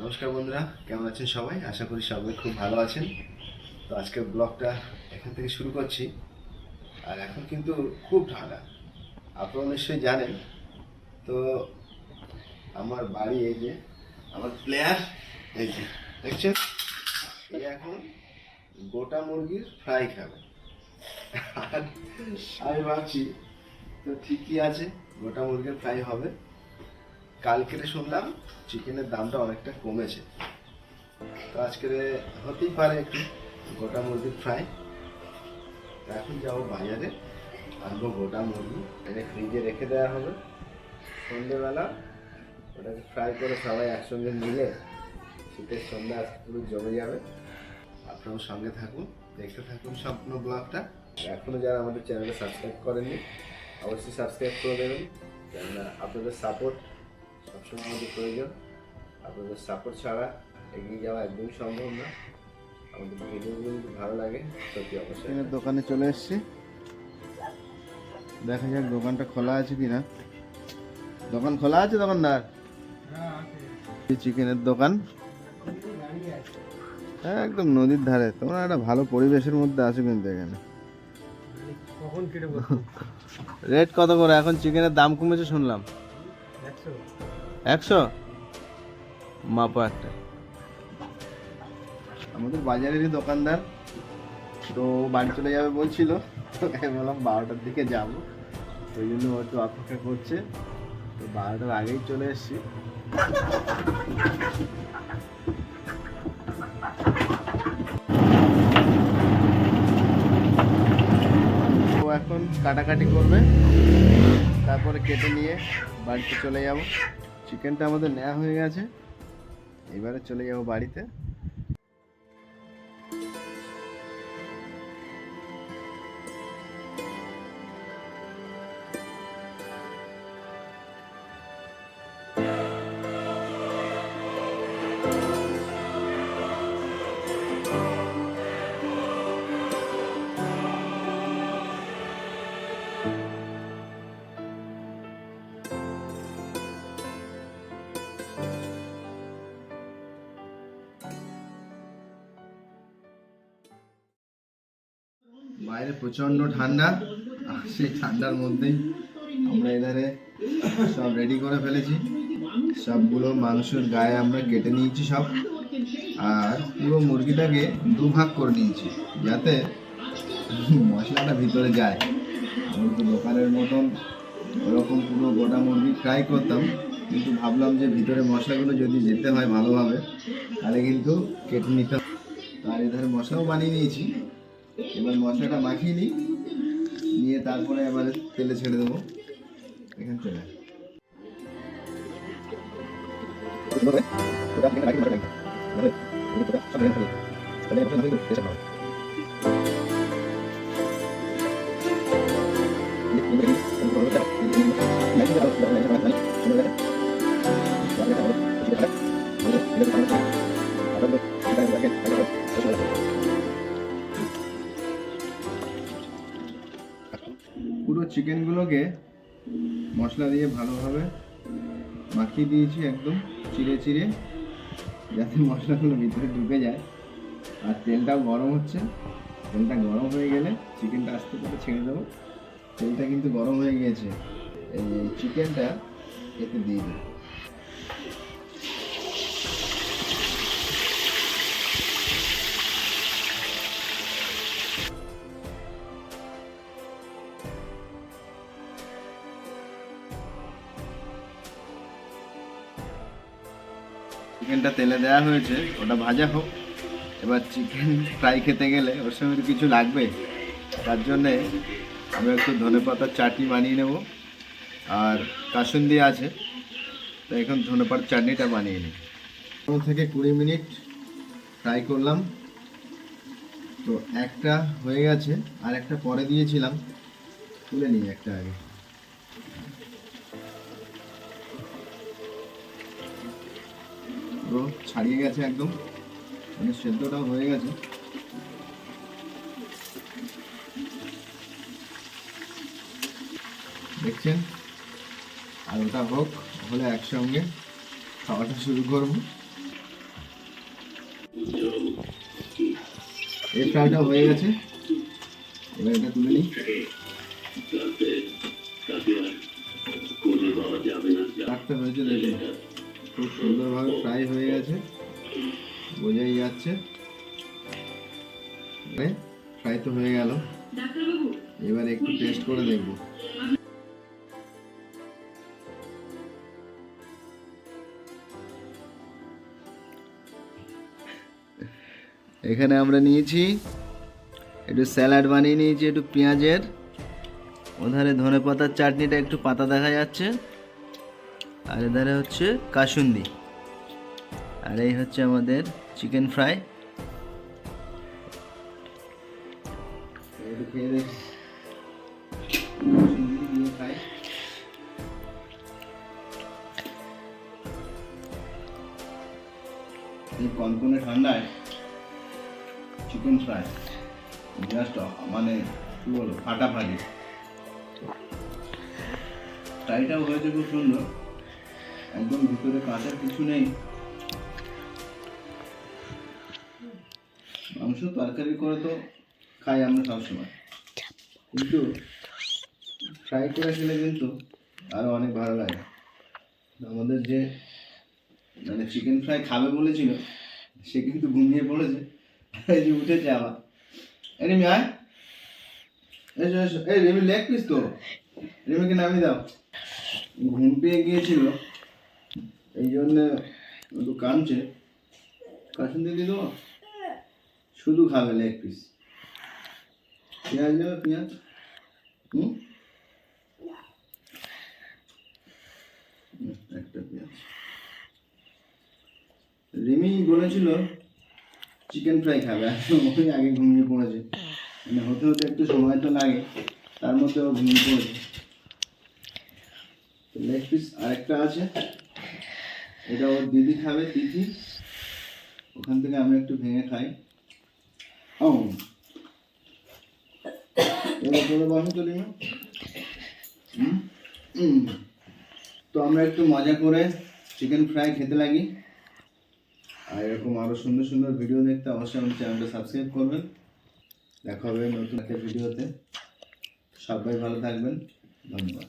নমস্কার বন্ধুরা, কেমন আছেন সবাই? আশা করি সবাই খুব ভালো আছেন। তো আজকের ব্লগটা এখান থেকে শুরু করছি। আর এখন কিন্তু খুব ঠান্ডা। আপনারা নিশ্চয়ই জানেন। তো আমার বাড়ি এই যে, আমার প্লেয়ার এই যে, দেখছেন? এই এখন গোটা মুরগির ফ্রাই খাবে। আমি ভাবছি, তো ঠিকই আছে, গোটা মুরগির ফ্রাই হবে। কালকে শুনলাম চিকেনের দামটা অনেকটা কমেছে। তো আজকে হতেই পারে একটু গোটা মুরগির ফ্রাই এখন যাব বাজারে। আনব গোটা মুরগি। এটা ফ্রিজে রেখে দেওয়া হবে। সন্ধ্যেবেলা ওটাকে ফ্রাই করে সবাই একসঙ্গে মিলে শীতের সন্ধ্যা পুরো জমে যাবে। আপনারাও সঙ্গে থাকুন, দেখতে থাকুন স্বপ্ন ব্লগটা। এখনও যারা আমাদের চ্যানেলটা সাবস্ক্রাইব করেননি, অবশ্যই সাবস্ক্রাইব করে দেবেন। আপনাদের সাপোর্ট সবসময় আমাদের প্রয়োজন। আপনাদের সাপোর্ট ছাড়া এগিয়ে যাওয়া একদমই সম্ভব না। আমাদের ভিডিওগুলো যদি ভালো লাগে সত্যি অবশ্যই দোকানে চলে এসেছি। দেখা যাক দোকানটা খোলা আছে কিনা। দোকান খোলা আছে দোকানদার? চিকেনের দোকান। হ্যাঁ একদম নদীর ধারে। তোমরা একটা ভালো পরিবেশের মধ্যে আছো কিন্তু এখানে। রেট কত করে? এখন চিকেনের দাম কমেছে শুনলাম। একশো? মাপো একটা। আমাদের বাজারেরই দোকানদার, তো বাড়ি চলে যাবে বলছিল। আমি বললাম, বারোটার দিকে যাব। ওই জন্য একটু অপেক্ষা করছে। তো বারোটার আগেই চলে এসেছি। ও এখন কাটাকাটি করবে। তারপরে কেটে নিয়ে বাড়িতে চলে যাব। চিকেনটা আমাদের নেওয়া হয়ে গেছে। এবারে চলে যাব বাড়িতে। বাইরে প্রচণ্ড ঠান্ডা। সেই ঠান্ডার মধ্যেই আমরা এধারে সব রেডি করে ফেলেছি। সবগুলো মাংসের গায়ে আমরা কেটে নিয়েছি সব। আর পুরো মুরগিটাকে দু ভাগ করে নিয়েছি, যাতে মশলাটা ভিতরে যায়। আমি তো দোকানের মতন ওরকম পুরো গোটা মুরগি ট্রাই করতাম, কিন্তু ভাবলাম যে ভিতরে মশলাগুলো যদি যেতে হয় ভালোভাবে, তাহলে কিন্তু কেটে নিতে হবে। আর এধারে মশলাও বানিয়ে নিয়েছি। এবার মশলাটা মাখিয়ে নিই নিয়ে তারপরে এবারে তেলে ছেড়ে দেবো এখানে চলে আয়। পুরো চিকেনগুলোকে মশলা দিয়ে ভালোভাবে মাখিয়ে দিয়েছি একদম চিড়ে চিড়ে, যাতে মশলাগুলো ভিতরে ঢুকে যায়। আর তেলটাও গরম হচ্ছে। তেলটা গরম হয়ে গেলে চিকেনটা আস্তে করে ছেড়ে দেবো। তেলটা কিন্তু গরম হয়ে গিয়েছে এই চিকেনটা এতে দিয়ে দেবো চিকেনটা তেলে দেওয়া হয়েছে, ওটা ভাজা হোক। এবার চিকেন ফ্রাই খেতে গেলে ওর সঙ্গে কিছু লাগবে। তার জন্যে আমি একটু ধনে পাতার চাটনি বানিয়ে নেব। আর কাসুন্দি আছে, তো এখন ধনে পাতার চাটনিটা বানিয়ে নিই। পনেরো থেকে কুড়ি মিনিট ফ্রাই করলাম। তো একটা হয়ে গেছে, আর একটা পরে দিয়েছিলাম। তুলে নিই একটা আগে। ছাড়িয়ে গেছে একদম। মানে সেদ্ধটাও হয়ে গেছে। দেখছেন? আর ওটা হোক হলে একসঙ্গে খাওয়াটা শুরু করব। এর ফ্রাইটা হয়ে গেছে। এবার এটা তুলে নিই। রাখতে হয়েছে দেখুন। খুব সুন্দরভাবে ফ্রাই হয়ে গেছে। বোঝাই যাচ্ছে। ফ্রাই তো হয়ে গেল। এবার একটু টেস্ট করে দেখব। এখানে আমরা নিয়েছি একটু স্যালাড বানিয়ে নিয়েছি একটু পেঁয়াজের। ওধারে ধনে পাতার চাটনিটা একটু পাতা দেখা যাচ্ছে। আর এধারে হচ্ছে কাসুন্দি। আর এই হচ্ছে আমাদের চিকেন ফ্রাই। কনকনে ঠান্ডায় চিকেন ফ্রাই। জাস্ট মানে কী বলব ফাটাফাটি ফ্রাইটাও হয়েছে খুব সুন্দর। একদম ভিতরে কাঁচার কিছু নেই। মাংস তরকারি করে তো খাই আমরা সবসময়। কিন্তু ফ্রাই করে খেলে কিন্তু আরও অনেক ভালো লাগে। আমাদের যে মানে চিকেন ফ্রাই খাবে বলেছিল, সে কিন্তু ঘুমিয়ে পড়েছে। এই যে উঠেছে আবার। এই আয়। এসো এসো। এই রিমি লেগ পিস তো। রিমিকে নামিয়ে দাও। ঘুম পেয়ে গিয়েছিল। এই জন্য একটু কাঁদছে। কাশুন দিয়ে দেবো শুধু খাবে লেগ পিস পেঁয়াজ দেবে পেঁয়াজ? হুম? একটা পেঁয়াজ। রিমি বলেছিল চিকেন ফ্রাই খাবে। ওই আগে ঘুমিয়ে পড়েছে। মানে হতে হতে একটু সময় তো লাগে, তার মধ্যে ও ঘুমিয়ে পড়েছে। লেগ পিস আরেকটা আছে। এটা ওর দিদি খাবে, তিথি। ওখান থেকে আমি একটু ভেঙে খাই। তো আমরা একটু মজা করে চিকেন ফ্রাই খেতে লাগি। আর এরকম আরও সুন্দর সুন্দর ভিডিও দেখতে অবশ্যই আমার চ্যানেলটা সাবস্ক্রাইব করবেন। দেখা হবে নতুন একটা ভিডিওতে সবাই ভালো থাকবেন। ধন্যবাদ।